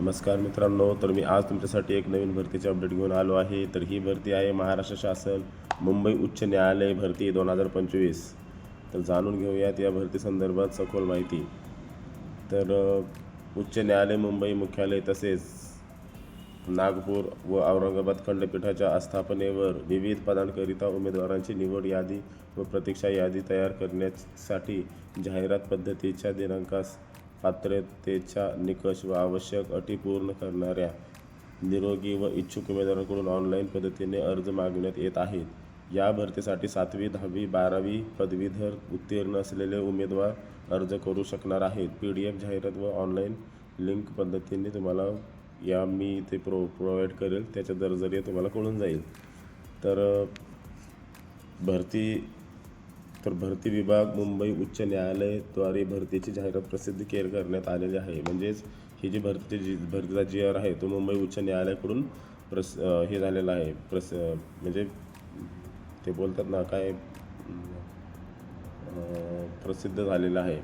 नमस्कार मित्रांनो तर मी आज तुमच्यासाठी एक नवीन भरतीचे अपडेट घेऊन आलो आहे. तर ही भरती आहे महाराष्ट्र शासन मुंबई उच्च न्यायालय भरती दोन हजार पंचवीस. तर जाणून घेऊयात या भरती संदर्भात सखोल माहिती. तर उच्च न्यायालय मुंबई मुख्यालय तसेच नागपूर व औरंगाबाद खंडपीठाच्या आस्थापनेवर विविध पदांकरिता उमेदवारांची निवड यादी व प्रतीक्षा यादी तयार करण्यासाठी जाहिरात पद्धतीच्या दिनांकास पात्रतेच्या निकष व आवश्यक अटी पूर्ण करणाऱ्या निरोगी व इच्छुक उमेदवारांकडून ऑनलाईन पद्धतीने अर्ज मागवण्यात येत आहेत. या भरतीसाठी सातवी दहावी बारावी पदवीधर उत्तीर्ण असलेले उमेदवार अर्ज करू शकणार आहेत. पी डी एफ जाहिरात व ऑनलाईन लिंक पद्धतीने तुम्हाला या मी इथे प्रो प्रोव्हाइड करेल. त्याच्या दर्जरी तुम्हाला कळून जाईल. तर भरती तर भरती विभाग मुंबई उच्च न्यायालयद्वारे भरतीची जाहिरात प्रसिद्ध केर करण्यात आलेली आहे. म्हणजेच ही जी भरतीची जी भरतीचा जी आर आहे तो मुंबई उच्च न्यायालयाकडून प्रस हे झालेला आहे. प्रस म्हणजे ते बोलतात ना काय प्रसिद्ध झालेला आहे.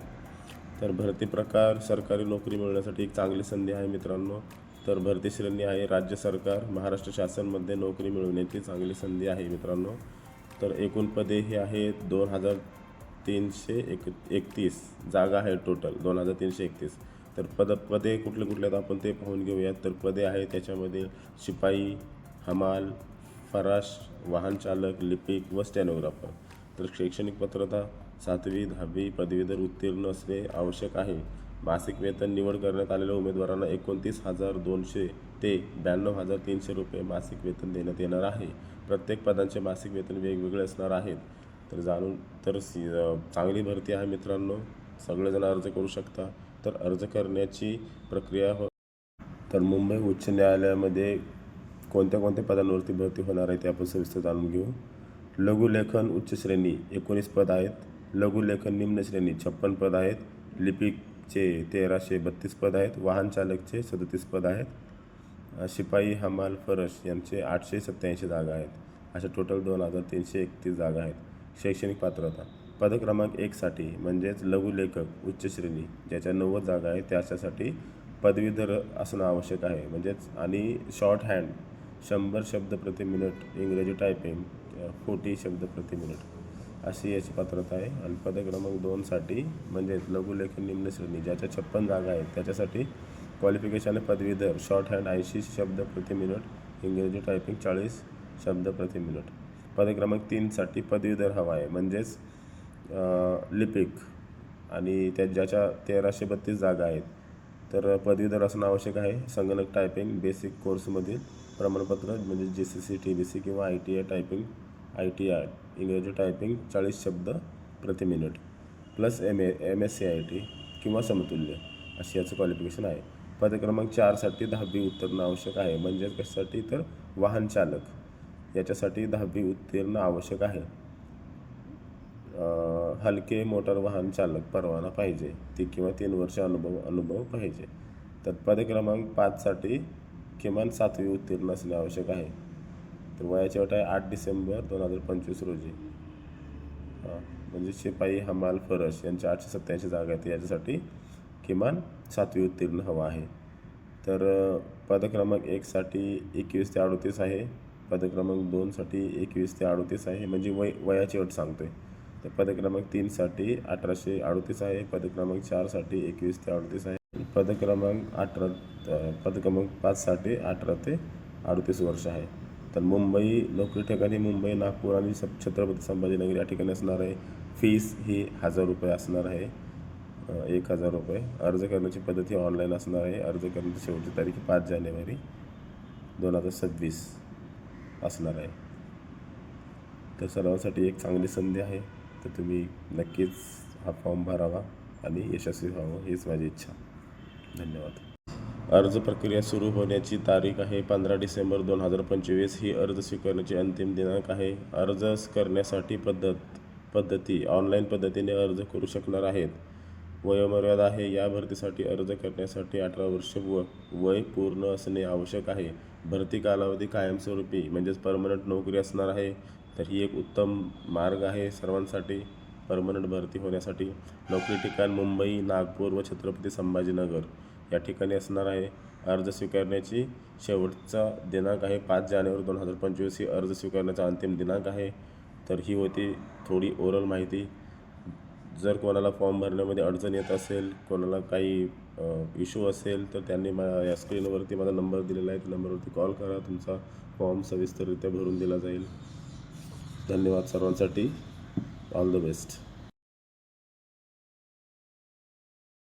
तर भरती प्रकार सरकारी नोकरी मिळवण्यासाठी एक चांगली संधी आहे मित्रांनो. तर भरती श्रेणी आहे राज्य सरकार महाराष्ट्र शासनमध्ये नोकरी मिळवण्याची चांगली संधी आहे मित्रांनो. तर एकूण पदे हे आहेत दोन हजार तीनशे एक एकतीस. जागा आहे टोटल दोन हजार तीनशे एकतीस. तर पद पदे कुठले कुठले आहेत आपण ते पाहून घेऊयात. तर पदे आहे त्याच्यामध्ये शिपाई हमाल फराश वाहन चालक लिपिक व स्टॅनोग्राफर. तर शैक्षणिक पात्रता सातवी दहावी पदवीधर उत्तीर्ण असणे आवश्यक आहे. मासिक वेतन निवड करण्यात आलेल्या उमेदवारांना एकोणतीस हजार दोनशे ते ब्याण्णव हजार तीनशे रुपये मासिक वेतन देण्यात येणार आहे. प्रत्येक पदांचे मासिक वेतन वेगवेगळे असणार आहेत. तर जाणून तर सी चांगली भरती आहे मित्रांनो. सगळेजण अर्ज करू शकता. तर अर्ज करण्याची प्रक्रिया हो तर मुंबई उच्च न्यायालयामध्ये कोणत्या कोणत्या पदांवरती भरती होणार आहे ते आपण सविस्तर जाणून घेऊ. लघुलेखन उच्च श्रेणी एकोणीस पद आहेत. लघुलेखन निम्न श्रेणी छप्पन पद आहेत. लिपिकचे तेराशे बत्तीस पद आहेत. वाहन चालकचे सदतीस पद आहेत. शिपाई हमाल फरश यांचे आठशे सत्त्याऐंशी जागा आहेत. अशा टोटल दोन हजार तीनशे एकतीस जागा आहेत. शैक्षणिक पात्रता. पदक्रमांक एकसाठी म्हणजेच लघुलेखक उच्च श्रेणी ज्याच्या नव्वद जागा आहेत त्याच्यासाठी पदवीधर असणं आवश्यक आहे. म्हणजेच आणि शॉर्ट हँड शंभर शब्द प्रति मिनिट इंग्रजी टायपिंग फोर्टी शब्द प्रति मिनिट अशी याची पात्रता आहे. आणि पदक्रमांक दोनसाठी म्हणजेच लघुलेखन निम्न श्रेणी ज्याच्या छप्पन जागा आहेत त्याच्यासाठी क्वालिफिकेशन आहे पदवीधर शॉर्ट हँड ऐंशी शब्द प्रति मिनिट इंग्रजी टायपिंग चाळीस शब्द प्रति मिनिट पदक्रमांक तीनसाठी पदवीधर हवा आहे. म्हणजेच लिपिक आणि त्या ज्याच्या तेराशे बत्तीस जागा आहेत. तर पदवीधर असणं आवश्यक आहे. संगणक टायपिंग बेसिक कोर्समधील प्रमाणपत्र म्हणजे G C C T B C किंवा I T I typing I T I इंग्रजी टायपिंग चाळीस शब्द प्रति minute plus M A M S C I T किंवा समतुल्य अशी याचं क्वालिफिकेशन आहे. पद क्रमांक चारसाठी दहावी उत्तीर्ण आवश्यक आहे. म्हणजेच कशासाठी? तर वाहन चालक. याच्यासाठी दहावी उत्तीर्ण आवश्यक आहे. हलके मोटार वाहन चालक परवाना पाहिजे. ती किंवा तीन वर्ष अनुभव अनुभव पाहिजे. तर पद क्रमांक पाचसाठी किमान सातवी उत्तीर्ण असणे आवश्यक आहे. तर वयाची अट आहे आठ डिसेंबर दोन हजार पंचवीस रोजी. हां म्हणजे शिपाई हमाल फरश यांच्या आठशे सत्त्याऐंशी जागा आहेत. याच्यासाठी किमान सातवी उत्तीर्ण हवा आहे. तर पदक्रमांक एकसाठी एकवीस ते अडोतीस आहे. पद क्रमांक दोनसाठी एकवीस ते अडोतीस आहे. म्हणजे वय वयाची अट सांगतोय. तर पदक्रमांक तीनसाठी अठराशे अडोतीस आहे. पदक्रमांक चारसाठी एकवीस ते अडतीस आहे. पद क्रमांक अठरा पदक्रमांक पाचसाठी अठरा ते अडतीस वर्ष आहे. तर मुंबई नोकरी ठिकाणी मुंबई नागपूर आणि छत्रपती संभाजीनगर या ठिकाणी असणार आहे. फीस ही हजार रुपये असणार आहे. एक हजार रुपये. अर्ज करण्याची पद्धत ही ऑनलाईन असणार आहे. अर्ज करण्याची शेवटची तारीख पाच जानेवारी दोन हजार सव्वीस असणार आहे. तर सर्वांसाठी एक चांगली संधी आहे. तर तुम्ही नक्कीच हा फॉर्म भरावा आणि यशस्वी व्हावं हीच माझी इच्छा. धन्यवाद. अर्ज प्रक्रिया सुरू होण्याची तारीख आहे पंधरा डिसेंबर दोन हजार पंचवीस. ही अर्ज स्वीकारण्याची अंतिम दिनांक आहे. अर्ज करण्यासाठी पद्धत पद्धती ऑनलाईन पद्धतीने अर्ज करू शकणार आहेत. वयोमर्यादा आहे. या भरतीसाठी अर्ज करण्यासाठी अठरा वर्ष व वय पूर्ण असणे आवश्यक आहे. भरती कालावधी कायमस्वरूपी म्हणजेच परमनंट नोकरी असणार आहे तर ही एक उत्तम मार्ग आहे सर्वांसाठी. परमनंट भरती होण्यासाठी नोकरी ठिकाण मुंबई नागपूर व छत्रपती संभाजीनगर या ठिकाणी असणार आहे. अर्ज स्वीकारण्याची शेवटचा दिनांक आहे. पाच जानेवारी दोन हजार पंचवीस ही अर्ज स्वीकारण्याचा अंतिम दिनांक आहे. तर ही होती थोडी ओरल माहिती. जर कोणाला फॉर्म भरण्यामध्ये अडचण येत असेल कोणाला काही इशू असेल तर त्यांनी मा या स्क्रीनवरती माझा नंबर दिलेला आहे. त्या नंबरवरती कॉल करा. तुमचा फॉर्म सविस्तररित्या भरून दिला जाईल. धन्यवाद सर्वांसाठी. All the best